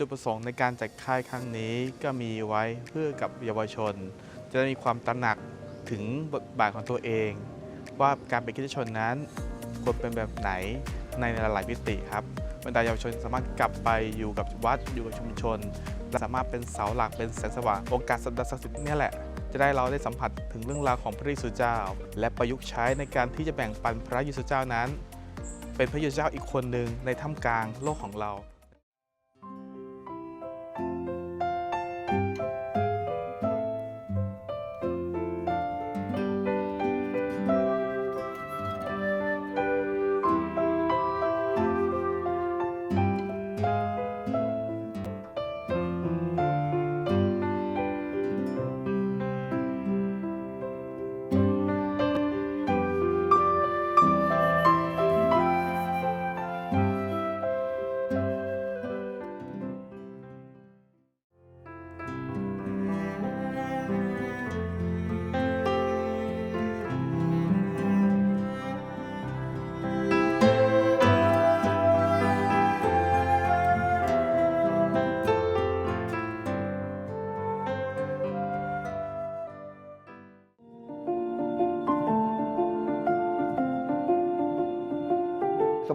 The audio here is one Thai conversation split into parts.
จุดประสงค์ในการจัดค่ายครั้งนี้ก็มีไว้เพื่อกับเยาวชน จะได้มีความตระหนักถึงบทบาทของตัวเอง ว่าการเป็นคริสชนนั้นควรเป็นแบบไหนในหลายๆมิติครับบรรดาเยาวชนสามารถกลับไปอยู่กับวัดอยู่กับชุมชนและสามารถเป็นเสาหลักเป็นแสงสว่างโอกาสสัปดาห์ศักดิ์สิทธิ์นี่แหละ จะได้เราได้สัมผัสถึงเรื่องราวของพระเยซูเจ้า และประยุกต์ใช้ในการที่จะแบ่งปันพระเยซูเจ้านั้น เป็นพระเยซูเจ้าอีกคนหนึ่งในท่ามกลางโลกของเรา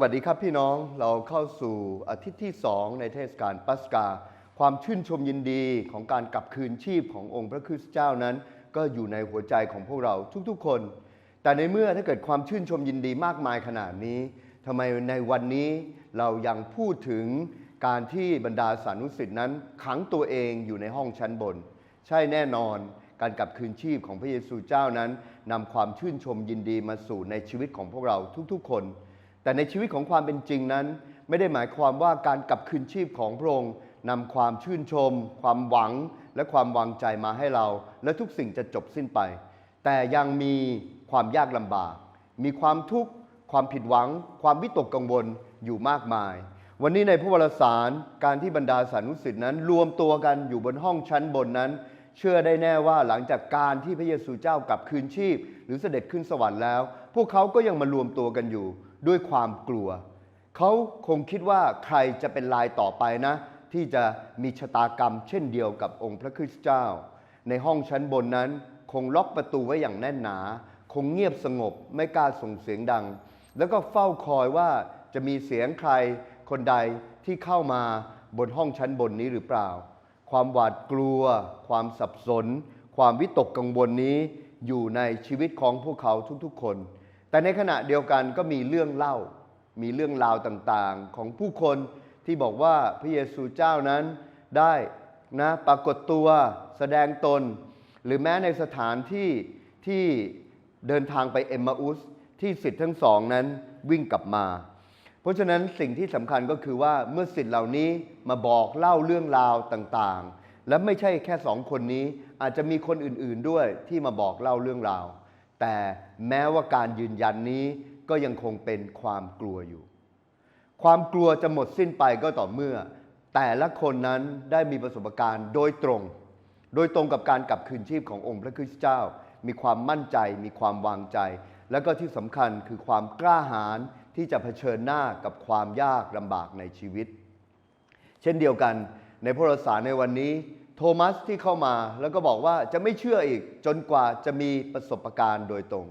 วัสดีครับพี่น้องเราเข้าสู่อาทิตย์ที่ 2 ในเทศกาลปัสกา ความชื่นชมยินดีของการกลับคืนชีพขององค์พระคริสต์เจ้านั้น ก็อยู่ในหัวใจของพวกเราทุกๆคน แต่ในเมื่อถ้าเกิดความชื่นชมยินดีมากมายขนาดนี้ทำไมในวันนี้เรายังพูดถึงการที่บรรดาสานุสิทธินั้นขังตัวเองอยู่ในห้องชั้นบน ใช่แน่นอนการกลับคืนชีพของพระเยซูเจ้านั้นนำความชื่นชมยินดีมาสู่ในชีวิตของพวกเราทุกๆ คน แต่ในชีวิตของความเป็นจริงนั้น ไม่ได้หมายความว่าการกลับคืนชีพของพระองค์นำความชื่นชม ความหวังและความวางใจมาให้เรา และทุกสิ่งจะจบสิ้นไป แต่ยังมีความยากลำบาก มีความทุกข์ความผิดหวัง ความวิตกกังวลอยู่มากมาย วันนี้ในพระวรสารการที่บรรดาสานุสิทธินั้น รวมตัวกันอยู่บนห้องชั้นบนนั้น เชื่อได้แน่ว่าหลังจากการที่พระเยซูเจ้ากลับคืนชีพ หรือเสด็จขึ้นสวรรค์แล้ว พวกเขาก็ยังมารวมตัวกันอยู่ ด้วยความกลัว เขาคงคิดว่าใครจะเป็นลายต่อไปนะ ที่จะมีชะตากรรมเช่นเดียวกับองค์พระคริสต์เจ้า ในห้องชั้นบนนั้น คงล็อกประตูไว้อย่างแน่นหนา คงเงียบสงบไม่กล้าส่งเสียงดัง แล้วก็เฝ้าคอยว่าจะมีเสียงใครคนใดที่เข้ามาบนห้องชั้นบนนี้หรือเปล่า ความหวาดกลัว ความสับสน ความวิตกกังวลนี้อยู่ในชีวิตของพวกเขาทุกๆคน แต่ในขณะเดียวกันก็มีเรื่องเล่า มีเรื่องราวต่างๆ ของผู้คนที่บอกว่าพระเยซูเจ้านั้นได้นะปรากฏตัวแสดงตน หรือแม้ในสถานที่ที่เดินทางไปเอมมาอุสที่สิทธิ์ทั้งสองนั้นวิ่งกลับมา เพราะฉะนั้นสิ่งที่สำคัญก็คือว่าเมื่อสิทธิ์เหล่านี้มาบอกเล่าเรื่องราวต่างๆ และไม่ใช่แค่สองคนนี้อาจจะมีคนอื่นๆด้วยที่มาบอกเล่าเรื่องราว แต่แม้ว่าการยืนยันนี้ก็ยังคงเป็นความกลัวอยู่ ความกลัวจะหมดสิ้นไปก็ต่อเมื่อ แต่ละคนนั้นได้มีประสบการณ์โดยตรง โดยตรงกับการกลับคืนชีพขององค์พระคริสต์เจ้า มีความมั่นใจ มีความวางใจ และก็ที่สำคัญคือความกล้าหาญที่จะเผชิญหน้ากับความยากลำบากในชีวิต เช่นเดียวกันในพระรสารในวันนี้ โทมัสที่เข้ามาแล้วก็บอกว่าจะไม่เชื่ออีกจนกว่าจะมีประสบการณ์โดยตรง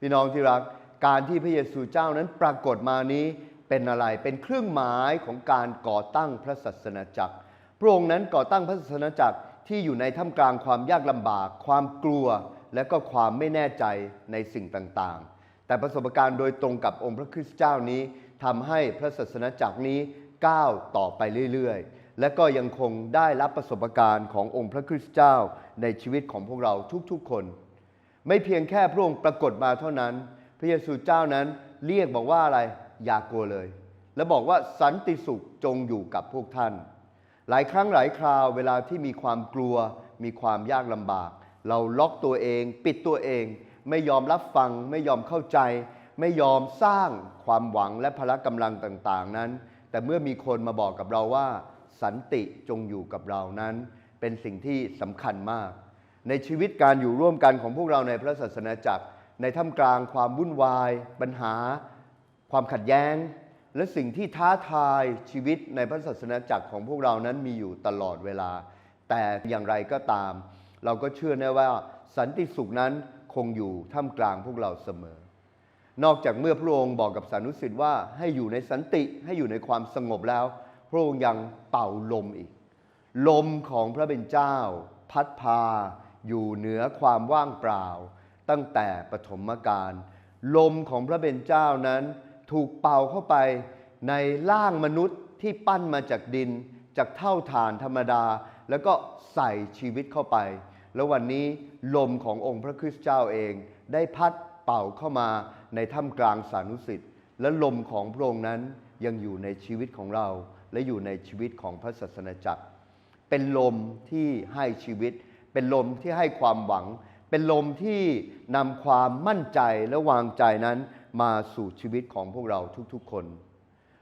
พี่น้องที่รักการที่พระเยซูเจ้านั้นปรากฏมานี้เป็นอะไรเป็นเครื่องหมายของการก่อตั้งพระศาสนาจักร พระองค์นั้นก่อตั้งพระศาสนาจักรที่อยู่ในท่ามกลางความยากลำบาก ความกลัว และก็ความไม่แน่ใจในสิ่งต่างๆ แต่ประสบการณ์โดยตรงกับองค์พระคริสต์เจ้านี้ทำให้พระศาสนาจักรนี้ก้าวต่อไปเรื่อยๆ และก็ยังคงได้รับประสบการณ์ขององค์พระคริสต์เจ้าในชีวิตของพวกเราทุกๆคน ไม่เพียงแค่พระองค์ปรากฏมาเท่านั้น พระเยซูเจ้านั้นเรียกบอกว่าอะไรอย่ากลัวเลย แล้วบอกว่าสันติสุขจงอยู่กับพวกท่าน หลายครั้งหลายคราวเวลาที่มีความกลัว มีความยากลำบาก เราล็อกตัวเอง ปิดตัวเอง ไม่ยอมรับฟัง ไม่ยอมเข้าใจ ไม่ยอมสร้างความหวังและพละกำลังต่างๆ นั้น แต่เมื่อมีคนมาบอกกับเราว่า สันติจงอยู่กับเรานั้น เป็นสิ่งที่สำคัญมาก ในชีวิตการอยู่ร่วมกันของพวกเราในพระศาสนาจักร ในท่ามกลางความวุ่นวาย ปัญหา ความขัดแย้ง และสิ่งที่ท้าทายชีวิตในพระศาสนาจักรของพวกเรานั้นมีอยู่ตลอดเวลา แต่อย่างไรก็ตาม เราก็เชื่อแน่ว่าสันติสุขนั้นคงอยู่ท่ามกลางพวกเราเสมอ นอกจากเมื่อพระองค์บอกกับสานุสิทธิ์ว่าให้อยู่ในสันติให้อยู่ในความสงบแล้ว พระองค์ยังเป่าลมอีก ลมของพระเป็นเจ้า พัดพาอยู่เหนือความว่างเปล่า ตั้งแต่ปฐมกาลลมของพระเป็นเจ้านั้นถูกเป่าเข้าไปในร่างมนุษย์ที่ปั้นมาจากดินจากเท่าฐานธรรมดา แล้วก็ใส่ชีวิตเข้าไป แล้ววันนี้ลมขององค์พระคริสต์เจ้าเอง ได้พัดเป่าเข้ามาในถ้ำกลางสานุสิทธิ์และลมของพระองค์นั้นยังอยู่ในชีวิตของเรา และอยู่ในชีวิตของพระศาสนาจักร เป็นลมที่ให้ชีวิต เป็นลมที่ให้ความหวัง เป็นลมที่นำความมั่นใจและวางใจนั้นมาสู่ชีวิตของพวกเราทุกๆคน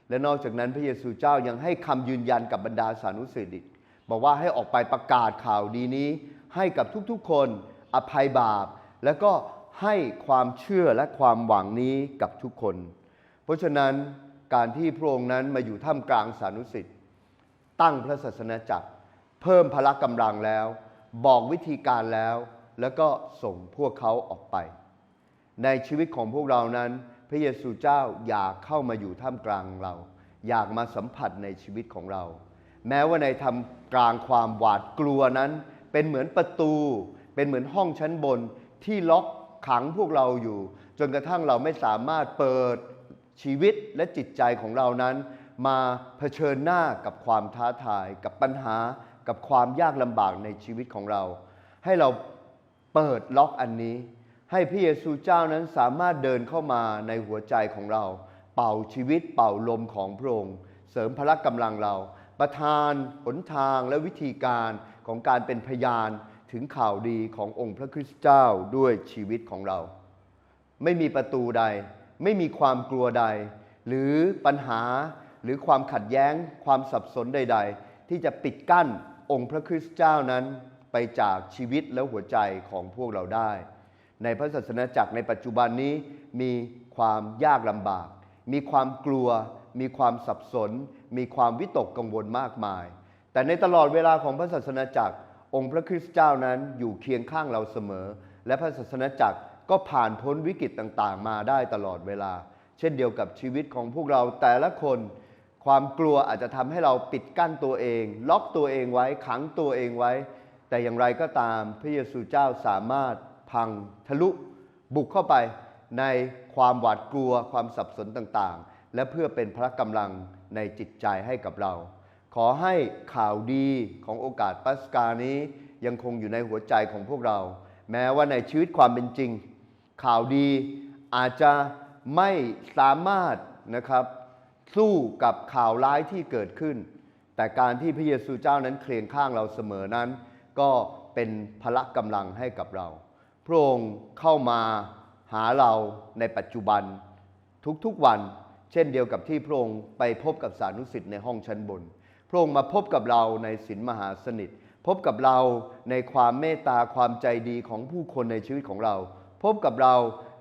และนอกจากนั้นพระเยซูเจ้ายังให้คำยืนยันกับบรรดาสานุสิทธิ์บอกว่าให้ออกไปประกาศข่าวดีนี้ให้กับทุกๆคนอภัยบาป แล้วก็ให้ความเชื่อและความหวังนี้กับทุกคน เพราะฉะนั้น การที่พระองค์นั้นมาอยู่ท่ามกลางสานุสิทธิ์ตั้งพระศาสนาจักร เพิ่มพละกำลังแล้ว บอกวิธีการแล้ว แล้วก็ส่งพวกเขาออกไป ในชีวิตของพวกเรานั้น พระเยซูเจ้าอยากเข้ามาอยู่ท่ามกลางเรา อยากมาสัมผัสในชีวิตของเรา แม้ว่าในทำกลางความหวาดกลัวนั้น เป็นเหมือนประตู เป็นเหมือนห้องชั้นบนที่ล็อกขังพวกเราอยู่ จนกระทั่งเราไม่สามารถเปิด ชีวิตและจิตใจของเรานั้น มาเผชิญหน้ากับความท้าทาย กับปัญหา กับความยากลำบากในชีวิตของเรา ให้เราเปิดล็อกอันนี้ ให้พระเยซูเจ้านั้นสามารถเดินเข้ามาในหัวใจของเรา เป่าชีวิตเป่าลมของพระองค์เสริมพละกำลังเรา ประทานหนทางและวิธีการของการเป็นพยานถึงข่าวดีขององค์พระคริสต์เจ้าด้วยชีวิตของเรา ไม่มีประตูใด ไม่มีความกลัวใด หรือปัญหาหรือความขัดแย้งความสับสนใด ๆ ที่จะปิดกั้นองค์พระคริสต์เจ้านั้นไปจากชีวิตและหัวใจของพวกเราได้ ในพระศาสนาจักรในปัจจุบันนี้มีความยากลำบาก มีความกลัว มีความสับสน มีความวิตกกังวลมากมาย แต่ในตลอดเวลาของพระศาสนาจักร องค์พระคริสต์เจ้านั้นอยู่เคียงข้างเราเสมอ และพระศาสนาจักร ก็ผ่านพ้นวิกฤตต่างๆ มาได้ตลอดเวลา เช่นเดียวกับชีวิตของพวกเราแต่ละคน ความกลัวอาจจะทำให้เราปิดกั้นตัวเอง ล็อกตัวเองไว้ขังตัวเองไว้ แต่อย่างไรก็ตามพระเยซูเจ้าสามารถพังทะลุ บุกเข้าไปในความหวาดกลัวความสับสนต่างๆ และเพื่อเป็นพระกำลังในจิตใจให้กับเรา ขอให้ข่าวดีของโอกาสปัสกานี้ยังคงอยู่ในหัวใจของพวกเรา แม้ว่าในชีวิตความเป็นจริง ข่าวดี อาจจะไม่สามารถนะครับ สู้กับข่าวร้ายที่เกิดขึ้น แต่การที่พระเยซูเจ้านั้นเคียงข้างเราเสมอนั้น ก็เป็นพละกำลังให้กับเรา พระองค์เข้ามาหาเราในปัจจุบันทุกๆวัน เช่นเดียวกับที่พระองค์ไปพบกับสานุสิทธิ์ในห้องชั้นบน พระองค์มาพบกับเราในศีลมหาสนิท พบกับเราในความเมตตาความใจดีของผู้คนในชีวิตของเรา พบกับเรา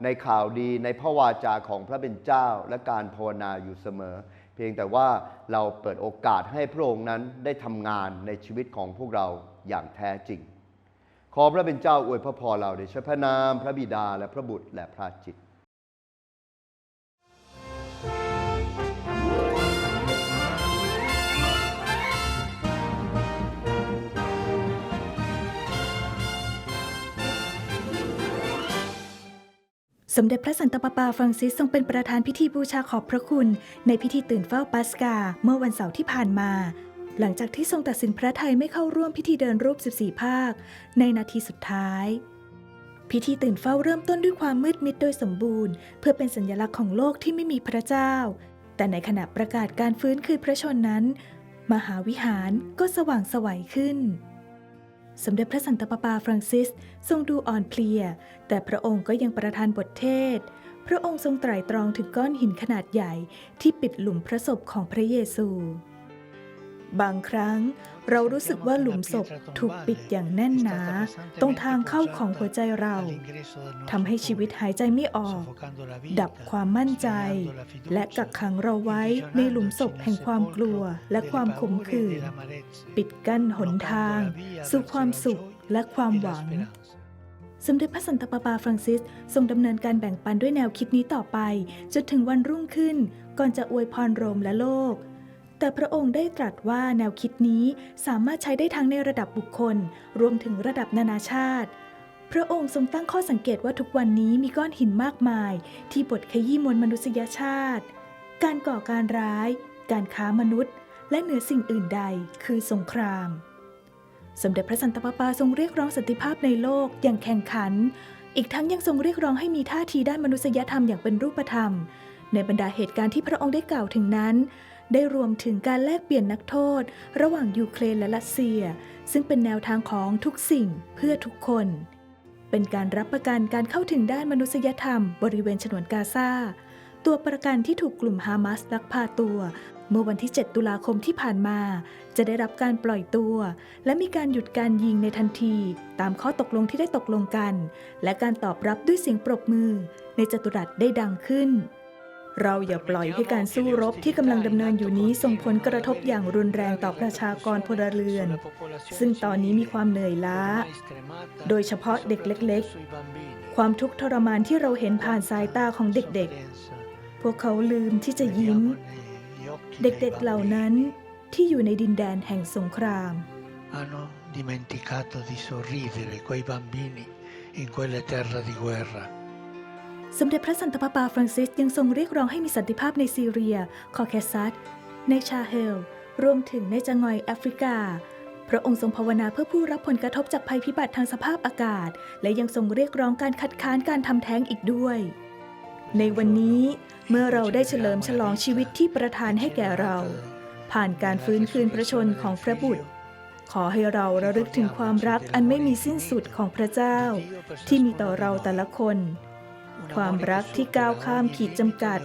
ในข่าวดีในพระวาจาของพระเป็นเจ้าและการภาวนาอยู่เสมอ เพียงแต่ว่าเราเปิดโอกาสให้พระองค์นั้นได้ทำงานในชีวิตของพวกเราอย่างแท้จริง ขอพระเป็นเจ้าอวยพระพรเราในชพระนาม พระบิดาและพระบุตรและพระจิต สมเด็จพระสันตะปาปาฟรังซิสทรงเป็นประธานพิธีบูชาขอบพระคุณ ในพิธีตื่นเฝ้าปัสกา เมื่อวันเสาร์ที่ผ่านมา หลังจากที่ทรงตัดสินพระไทยไม่เข้าร่วมพิธีเดินรูป 14 ภาค ในนาทีสุดท้าย พิธีตื่นเฝ้าเริ่มต้นด้วยความมืดมิดโดยสมบูรณ์ เพื่อเป็นสัญลักษณ์ของโลกที่ไม่มีพระเจ้า แต่ในขณะประกาศการฟื้นคืนพระชนนั้น มหาวิหารก็สว่างสวัยขึ้น สมเด็จพระสันตะปาปาฟรังซิสทรงดูอ่อนเพลีย แต่พระองค์ก็ยังประทานบทเทศ พระองค์ทรงไตร่ตรองถึงก้อนหินขนาดใหญ่ที่ปิดหลุมพระศพของพระเยซู บางครั้งเรารู้สึกว่าหลุมศพถูกปิดอย่างแน่นหนา ตรงทางเข้าของหัวใจเราทำให้ชีวิตหายใจไม่ออก ดับความมั่นใจ และกักขังเราไว้ในหลุมศพแห่งความกลัวและความขมขื่นปิดกั้นหนทาง สู่ความสุขและความหวัง สมเด็จพระสันตะปาปาฟรังซิสทรงดำเนินการแบ่งปันด้วยแนวคิดนี้ต่อไป จนถึงวันรุ่งขึ้น ก่อนจะอวยพรโรมและโลก แต่พระองค์ได้ตรัสว่าแนวคิดนี้สามารถใช้ได้ทั้งในระดับบุคคล รวมถึงระดับนานาชาติ พระองค์ทรงตั้งข้อสังเกตว่าทุกวันนี้มีก้อนหินมากมาย ที่บดขยี้มวลมนุษยชาติ การก่อการร้าย การค้ามนุษย์ และเหนือสิ่งอื่นใดคือสงคราม สมเด็จพระสันตะปาปาทรงเรียกร้องสันติภาพในโลกอย่างแข่งขัน อีกทั้งยังทรงเรียกร้องให้มีท่าทีด้านมนุษยธรรมอย่างเป็นรูปธรรม ในบรรดาเหตุการณ์ที่พระองค์ได้กล่าวถึงนั้น ได้รวมถึงการแลกเปลี่ยนนักโทษ ระหว่างยูเครนและรัสเซีย ซึ่งเป็นแนวทางของทุกสิ่งเพื่อทุกคน เป็นการรับประกันการเข้าถึงด้านมนุษยธรรม บริเวณฉนวนกาซาตัวประกันที่ถูกกลุ่มฮามาสลักพาตัว เมื่อวันที่ 7 ตุลาคมที่ผ่านมา จะได้รับการปล่อยตัว และมีการหยุดการยิงในทันที ตามข้อตกลงที่ได้ตกลงกัน และการตอบรับด้วยเสียงปรบมือ ในจัตุรัสได้ดังขึ้น เราอย่าปล่อยให้การสู้รบที่กำลังดำเนินอยู่นี้ส่งผลกระทบอย่างรุนแรงต่อประชากรพลเรือน ซึ่งตอนนี้มีความเหนื่อยล้า โดยเฉพาะเด็กเล็ก ๆ ความทุกข์ทรมานที่เราเห็นผ่านสายตาของเด็กๆ พวกเขาลืมที่จะยิ้ม เด็กๆเหล่านั้นที่อยู่ในดินแดนแห่งสงคราม hanno dimenticato di sorridere quei bambini in quelle terre di guerra. สมเด็จพระสันตะปาปาฟรังซิสยังทรงเรียกร้องให้มีสันติภาพในซีเรีย คอแคซัส ในชาเฮล รวมถึงในจังอยแอฟริกา พระองค์ทรงภาวนาเพื่อผู้รับผลกระทบจากภัยพิบัติทางสภาพอากาศ และยังทรงเรียกร้องการคัดค้านการทำแท้งอีกด้วย ในวันนี้เมื่อเราได้เฉลิมฉลองชีวิตที่ประทานให้แก่เรา ผ่านการฟื้นคืนพระชนของพระบุตรขอให้เราระลึกถึงความรักอันไม่มีสิ้นสุดของพระเจ้า ที่มีต่อเราแต่ละคน ความรักที่ก้าวข้ามขีดจำกัด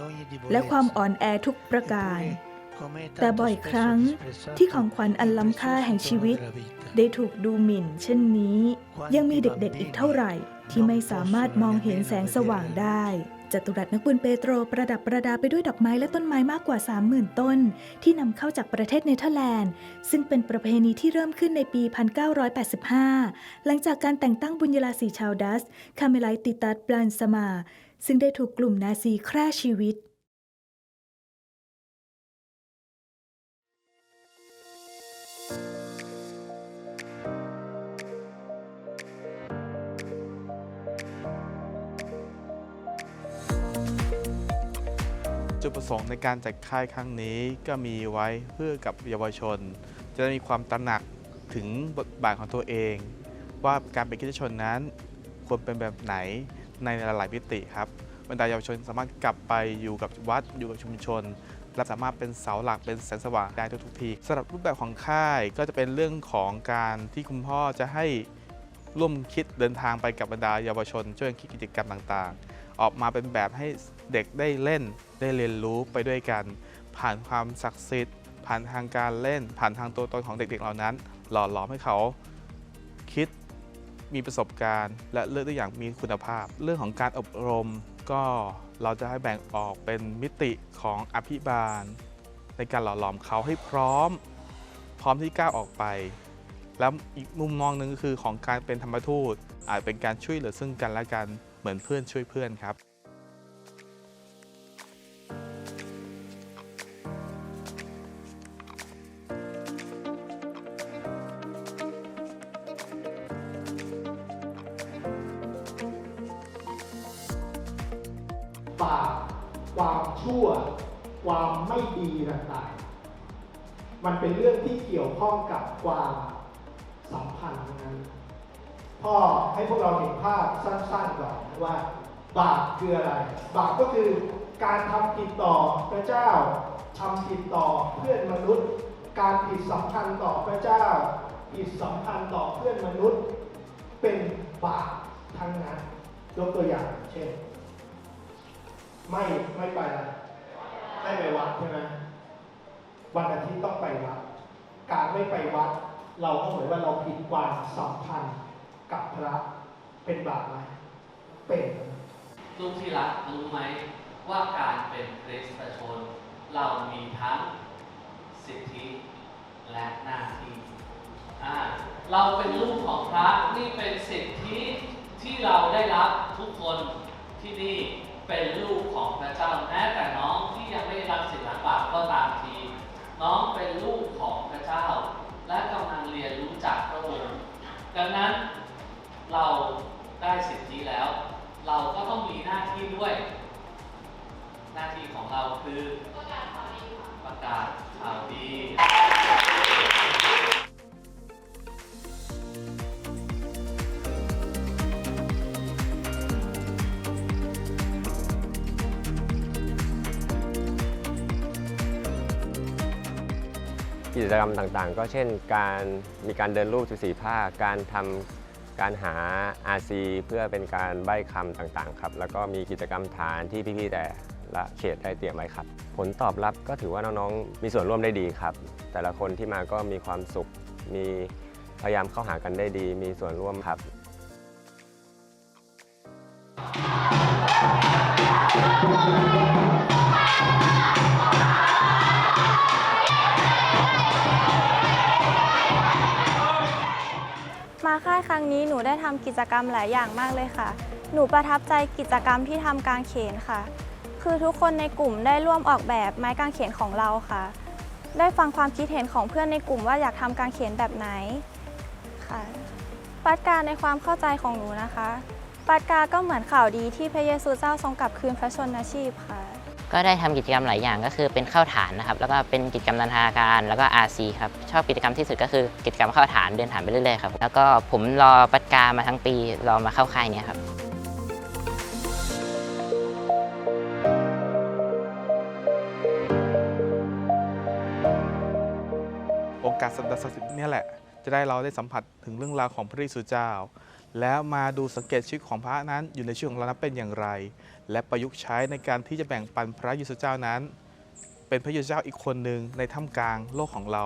และความอ่อนแอทุกประการ แต่บ่อยครั้งที่ของขวัญอันล้ำค่าแห่งชีวิต ได้ถูกดูหมิ่น เช่นนี้ ยังมีเด็กๆอีกเท่าไหร่ที่ไม่สามารถมองเห็นแสงสว่างได้ จัตุรัสนักบุญเปโตรประดับประดาไปด้วยดอกไม้และต้นไม้มากกว่า 30,000 ต้น ที่นำเข้าจากประเทศเนเธอร์แลนด์ ซึ่งเป็นประเพณีที่เริ่มขึ้นในปี 1985 หลังจากการแต่งตั้งบุญยราศีชาวดัส คาเมไลติตัสบลันสมา ซึ่งได้ถูกกลุ่มนาซีแคร่ชีวิต ดประสงค์ในการจัดค่ายครั้งนี้ก็มีไว้เพื่อกับเยาวชน จะได้มีความตระหนักถึงบทบาทของตัวเอง ว่าการเป็นคริสตชนนั้น ควรเป็นแบบไหนในหลายๆมิติครับบรรดาเยาวชนสามารถกลับไปอยู่กับวัดอยู่กับชุมชนและสามารถเป็นเสาหลักเป็นแสงสว่างได้ทุกๆทีสำหรับรูปแบบของค่ายก็จะเป็นเรื่องของการที่คุณพ่อจะให้ร่วมคิดเดินทางไปกับบรรดาเยาวชน ช่วยคิดกิจกรรมต่างๆ ออกมาเป็นแบบให้ เด็กได้เล่นได้เรียนรู้ไปด้วยกัน ผ่านความศักดิ์สิทธิ์ ผ่านทางการเล่น ผ่านทางตัวตนของเด็กๆเหล่านั้น หล่อหลอมให้เขาคิดมีประสบการณ์ และเลือกได้อย่างมีคุณภาพ เรื่องของการอบรมก็เราจะให้แบ่งออกเป็นมิติของอภิบาล ในการหล่อหลอมเขาให้พร้อม พร้อมที่ก้าวออกไป แล้วอีกมุมมองหนึ่งก็คือของการเป็นธรรมทูตอาจเป็นการช่วยเหลือซึ่งกันและกันเหมือนเพื่อนช่วยเพื่อนครับ ข้องกับความสัมพันธ์ทั้งนั้นพ่อให้พวกเราเห็นภาพสั้นๆก่อนว่า บาปคืออะไร บาปก็คือการทำผิดต่อพระเจ้าทำผิดต่อเพื่อนมนุษย์ การผิดสัมพันธ์ต่อพระเจ้า ผิดสัมพันธ์ต่อเพื่อนมนุษย์ เป็นบาปทั้งนั้นยกตัวอย่างเช่น ไม่ไม่ไปละไม่ไปวัดใช่ไหมวันอาทิตย์ต้องไปวัด การไม่ไปวัด เราก็เหมือนว่าเราผิดความสัมพันธ์กับพระเป็นบาปไหมเป็นลูกที่รักรู้ไหมว่าการเป็นคริสตชน เรามีทั้งสิทธิและหน้าที่เราเป็นลูกของพระนี่เป็นสิทธิที่เราได้รับทุกคนที่นี่เป็นลูกของพระเจ้าแม้แต่น้องที่ยังไม่ได้รับสิทธิหลังบาปก็ตามที น้องเป็นลูกของ จ้า และกำลังเรียนรู้จากพระองค์ดังนั้นเราได้สิทธิแล้ว เราก็ต้องมีหน้าที่ด้วย หน้าที่ของเราคือประกาศข่าวดี กิจกรรมต่างๆ ก็เช่นการมีการเดินรูป14ผ้าการทำการหา RC เพื่อเป็นการใบ้คำต่างๆครับแล้วก็มีกิจกรรมฐานที่พี่ๆแต่ละเขตได้เตรียมไว้ครับ ผลตอบรับก็ถือว่าน้องๆ มีส่วนร่วมได้ดีครับ แต่ละคนที่มาก็มีความสุข มีพยายามเข้าหากันได้ดี มีส่วนร่วมครับมา ค่ายครั้งนี้หนูได้ทำกิจกรรมหลายอย่างมากเลยค่ะ หนูประทับใจกิจกรรมที่ทำกางเขนค่ะ คือทุกคนในกลุ่มได้ร่วมออกแบบไม้กางเขนของเราค่ะ ได้ฟังความคิดเห็นของเพื่อนในกลุ่มว่าอยากทำกางเขนแบบไหนค่ะปัดกาในความเข้าใจของหนูนะคะปัดกาก็เหมือนข่าวดีที่พระเยซูเจ้าทรงกลับคืนพระชนชีพค่ะ ก็ได้ทำกิจกรรมหลายอย่างก็คือเป็นเข้าฐานนะครับ แล้วก็เป็นกิจกรรมนันทนาการ แล้วก็ RC ครับ ชอบกิจกรรมที่สุดก็คือกิจกรรมเข้าฐานเดินฐานไปเรื่อยๆครับ แล้วก็ผมรอปัดกามาทั้งปี รอมาเข้าค่ายเนี้ยครับโอกาสสัปดาศักดิ์สิทธิ์นี่แหละ จะได้เราได้สัมผัสถึงเรื่องราวของพระเยซูเจ้า แล้วมาดูสังเกตชีวิตของพระนั้นอยู่ในชีวิตของเรานั้นเป็นอย่างไร และประยุกต์ใช้ในการที่จะแบ่งปันพระเยซูเจ้านั้น เป็นพระเยซูเจ้าอีกคนหนึ่งในท่ามกลางโลกของเรา